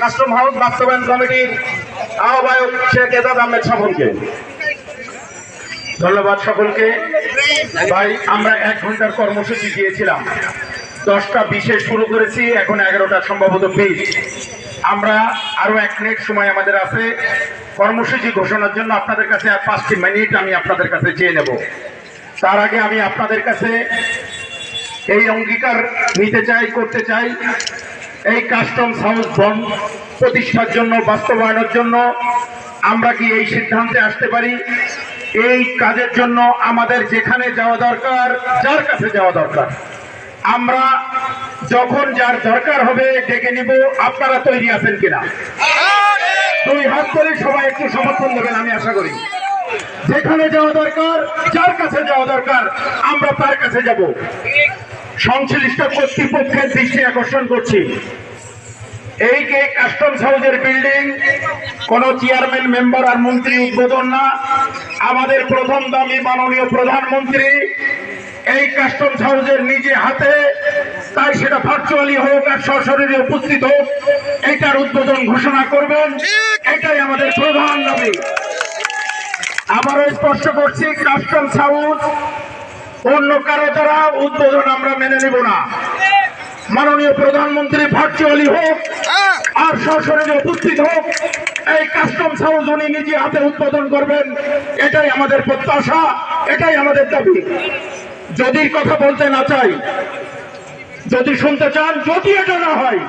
Custom house বাস্তবায়ন কমিটির আহ্বায়ক শেখ এজাজ আহমেদ সকলকে ধন্যবাদ সকলকে। ভাই, আমরা এক ঘণ্টার কর্মসূচি দিয়েছিলাম। দশটা বিশে শুরু করেছি, এখন এগারোটা সম্ভবত বিশ। আমরা আরও এক মিনিট সময় আমাদের আছে। কর্মসূচি ঘোষণার জন্য আপনাদের কাছে আর পাঁচটি মিনিট আমি আপনাদের কাছে চেয়ে নেব। তার আগে আমি আপনাদের কাছে এই অঙ্গীকার নিতে চাই, করতে চাই। এই কাস্টমস হাউস বন্ধ প্রতিষ্ঠার জন্য, বাস্তবায়নের জন্য আমরা কি এই সিদ্ধান্তে আসতে পারি? এই কাজের জন্য আমাদের যেখানে যাওয়া দরকার, যার কাছে যাওয়া দরকার। আমরা যখন যার দরকার হবে ডেকে নিব, আপনারা তৈরি আছেন কিনা? দুই হাত করে সবাই একটু সমর্থন দেবেন, আমি আশা করি। যেখানে যাওয়া দরকার, যার কাছে যাওয়া দরকার, আমরা তার কাছে যাব। সংশ্লিষ্ট কর্তৃপক্ষের দৃষ্টি আকর্ষণ করছি। এই কে কাস্টমস হাউসের বিল্ডিং কোন চেয়ারম্যান মেম্বার আর মন্ত্রী উদ্বোধন না। আমাদের প্রথম দামি মাননীয় প্রধানমন্ত্রী, এই কাস্টমস হাউসের নিজে হাতে, তাই সেটা ভার্চুয়ালি হোক আর সশরীরে উপস্থিত হোক, এটার উদ্বোধন ঘোষণা করবেন। এটাই আমাদের প্রধান দাবি। আবারও স্পষ্ট করছি কাস্টমস হাউস অন্য কারও দ্বারা উদ্বোধন আমরা মেনে নেব না। মাননীয় প্রধানমন্ত্রী ভার্চুয়ালি হোক, আর সশরীরে উপস্থিত হোক, এই কাস্টমস হাউস উনি নিজে হাতে উদ্বোধন করবেন, এটাই আমাদের প্রত্যাশা, এটাই আমাদের দাবি। যদি কথা বলতে না চাই যদি শুনতে চান, যদি এটা না হয়,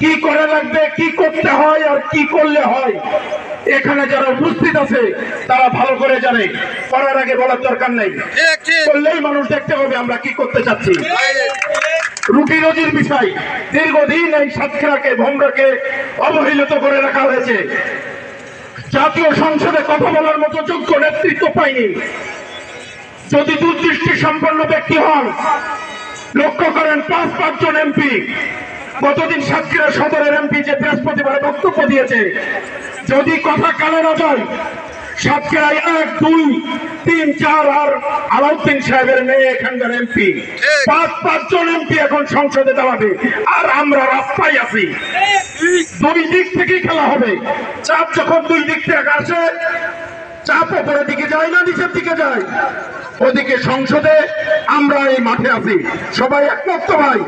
কি করে লাগবে, কি করতে হয় আর কি করলে হয়, এখানে যারা উপস্থিত আছে, তারা ভালো করে জানে। করার আগে বলার দরকার নেই। করলেই মানুষ দেখতে হবে আমরা কি করতে চাচ্ছি। রুটি রুজির বিষয়, দীর্ঘদিন এই সাতক্ষীরাকে, ভোমরাকে অবহেলিত করে রাখা হয়েছে। জাতীয় সংসদে কথা বলার মতো যোগ্য নেতৃত্ব পায়নি যদি দুর্দৃষ্টি সম্পন্ন ব্যক্তি হন লক্ষ্য করেন পাঁচ পাঁচজন এমপি। গতদিন সাতক্ষীরা সদরের এমপি যে বৃহস্পতিবার বক্তব্য দিয়েছে যদি কথা কানে না যায় সাতক্ষীরায় এক দুই তিন চার আর আলাউদ্দিন সাহেবের মেয়ে এখানকার এমপি। পাঁচ পাঁচজন এমপি এখন সংসদে দাঁড়াবে। আর আমরা রাস্তায় আছি। দুই দিক থেকেই খেলা হবে। চাপ যখন দুই দিক থেকে আসে চাপ ওপরের দিকে যায় না, নিচের দিকে যায়। ওদিকে সংসদে আমরা এই মাঠে আছি। সবাই একমত ভাই?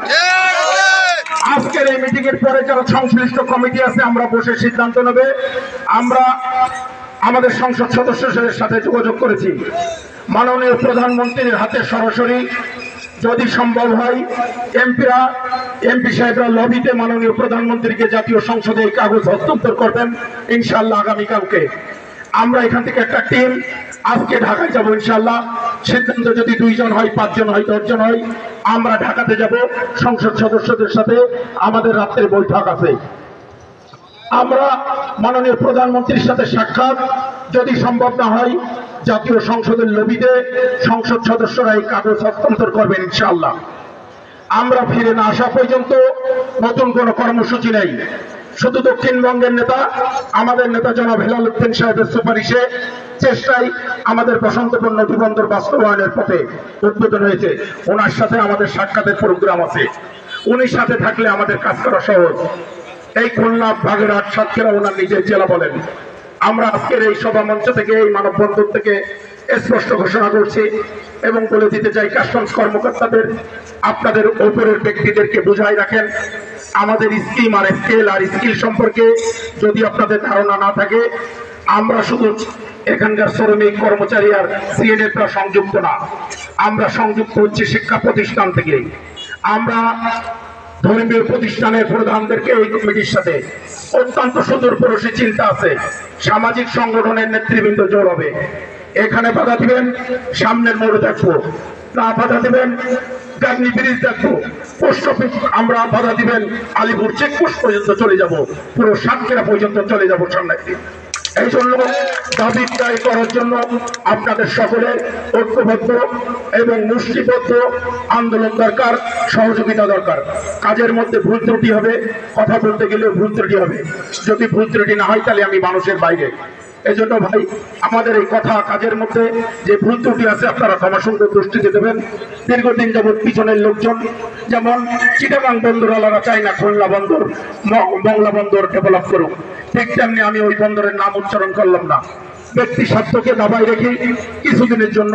আজকের এই মিটিং এর পরে যারা সংশ্লিষ্ট কমিটি আছে, আমরা বসে সিদ্ধান্ত নেবে। আমরা আমাদের সংসদ সদস্যদের সাথে যোগাযোগ করেছি। মাননীয় প্রধানমন্ত্রীর হাতে সরাসরি যদি সম্ভব হয়, এমপিরা, এমপি সাহেবরা লবিতে মাননীয় প্রধানমন্ত্রীকে জাতীয় সংসদে কাগজ হস্তান্তর করবেন। ইনশাল্লাহ আগামীকালকে আমরা এখান থেকে একটা টিম আজকে ঢাকায় যাব ইনশাল্লাহ সিদ্ধান্ত যদি দুইজন হয়, পাঁচজন হয়, দশজন হয়, আমরা ঢাকাতে যাব সংসদ সদস্যদের সাথে। আমাদের রাত্রের বৈঠক আছে। আমরা মাননীয় প্রধানমন্ত্রীর সাথে সাক্ষাৎ। যদি সম্ভব না হয়, জাতীয় সংসদের লবিতে সংসদ সদস্যরা এই কাগজ হস্তান্তর করবেন ইনশাল্লাহ আমরা ফিরে না আসা পর্যন্ত নতুন কোনো কর্মসূচি নেই। শুধু দক্ষিণবঙ্গের নেতা, আমাদের নেতা জনাব হেলাল উদ্দিন সাহেবের সুপারিশে চেষ্টায় আমাদের বসন্তপূর্ণ নদীবন্দর বাস্তবায়নের পথে উদ্বোধন হয়েছে। ওনার সাথে আমাদের সাক্ষাতের প্রোগ্রাম আছে। উনির সাথে থাকলে আমাদের কাজ করা সহজ। এই খুলনা, বাগেরহাট, সাতক্ষীরা ওনার নিজের জেলা বলেন। আমরা আজকের এই সভা মঞ্চ থেকে, এই মানববন্ধন থেকে স্পষ্ট ঘোষণা করছি এবং বলে দিতে চাই, কাস্টমস কর্মকর্তাদের, আপনাদের ওপরের ব্যক্তিদেরকে বুঝাই রাখেন। আমাদের স্কিম আর স্কেল আর স্কিল সম্পর্কে যদি আপনাদের ধারণা না থাকে, আমরা শুধু এখানকার শ্রমিক, কর্মচারী আর সিএনএফরা সংযুক্ত না। আমরা সংযুক্ত হচ্ছি শিক্ষা প্রতিষ্ঠান থেকে। আমরা ধর্মীয় প্রতিষ্ঠানের প্রধানদেরকে এই কমিটির সাথে অত্যন্ত সুদূরপ্রসী চিন্তা আছে। সামাজিক সংগঠনের নেতৃবৃন্দ জোর হবে। এখানে বাধা দিবেন, সামনের মোড়ে দেখব। না বাধা দিবেন গাগনি ব্রিজ দেখব পোস্ট অফিস, আমরা বাধা দিবেন। আলিপুর চেকপোস্ট পর্যন্ত চলে যাব। পুরো সাতক্ষীরা পর্যন্ত চলে যাব সামনে এই জন্য দাবি দায়ী করার জন্য আপনাদের সকলের ঐক্যবদ্ধ এবং মুষ্টিবদ্ধ আন্দোলন দরকার, সহযোগিতা দরকার। কাজের মধ্যে ভুল ত্রুটি হবে, কথা বলতে গেলেও ভুল ত্রুটি হবে। যদি ভুল ত্রুটি না হয়, তাহলে আমি মানুষের বাইরে। এজন্য ভাই, আমাদের এই কথা কাজের মধ্যে যে ভুল ত্রুটি আছে, আপনারা ক্ষমাসুন্দর দৃষ্টিতে দেবেন। দীর্ঘদিন যাবৎ পিছনের লোকজন, যেমন চিটাগাং বন্দরালারা চায় না খুলনা বন্দর মংলা বন্দর ডেভেলপ করুক। ঠিক তেমনি আমি ওই বন্দরের নাম উচ্চারণ করলাম না। ব্যক্তি স্বার্থকে দাবায় রেখে কিছুদিনের জন্য,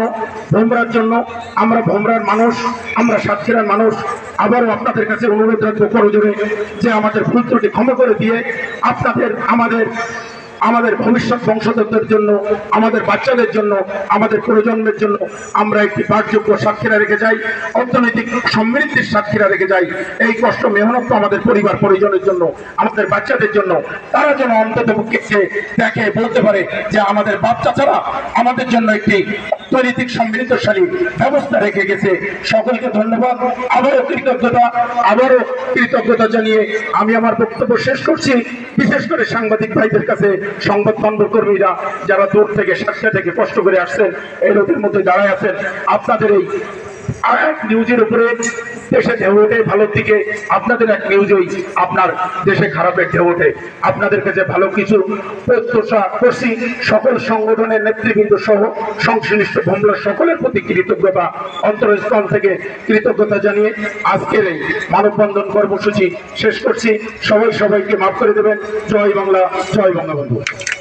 ভোমরার জন্য আমরা ভোমরার মানুষ, আমরা সাতক্ষীরার মানুষ, আবারও আপনাদের কাছে অনুরোধ রাখব করজোরে যে আমাদের ভুল ত্রুটি ক্ষমা করে দিয়ে আপনাদের, আমাদের আমাদের ভবিষ্যৎ বংশধরদের জন্য, আমাদের বাচ্চাদের জন্য, আমাদের প্রজন্মের জন্য আমরা একটি পাঠযোগ্য সাক্ষীরা রেখে যাই, অর্থনৈতিক সমৃদ্ধির সাক্ষীরা রেখে যাই। এই কষ্ট মেহনত আমাদের পরিবার পরিজনের জন্য, আমাদের বাচ্চাদের জন্য, তারা যেন অন্তত দেখে বলতে পারে যে আমাদের বাচ্চা ছাড়া আমাদের জন্য একটি অর্থনৈতিক সমৃদ্ধশালী ব্যবস্থা রেখে গেছে। সকলকে ধন্যবাদ। আবারও কৃতজ্ঞতা আবারও কৃতজ্ঞতা জানিয়ে আমি আমার বক্তব্য শেষ করছি। বিশেষ করে সাংবাদিক ভাইদের কাছে, সংবাদ বন্ধ কর্মীরা যারা দূর থেকে, সাতটা থেকে কষ্ট করে আসছেন, এই রোদের মধ্যে দাঁড়ায় আছেন, আপনাদের এই সকল সংগঠনের নেতৃবৃন্দ সহ সংশ্লিষ্ট সকলের প্রতি কৃতজ্ঞতা, অন্তরস্থল থেকে কৃতজ্ঞতা জানিয়ে আজকের এই মানববন্ধন কর্মসূচি শেষ করছি। সবাই সবাইকে মাফ করে দেবেন। জয় বাংলা, জয় বঙ্গবন্ধু।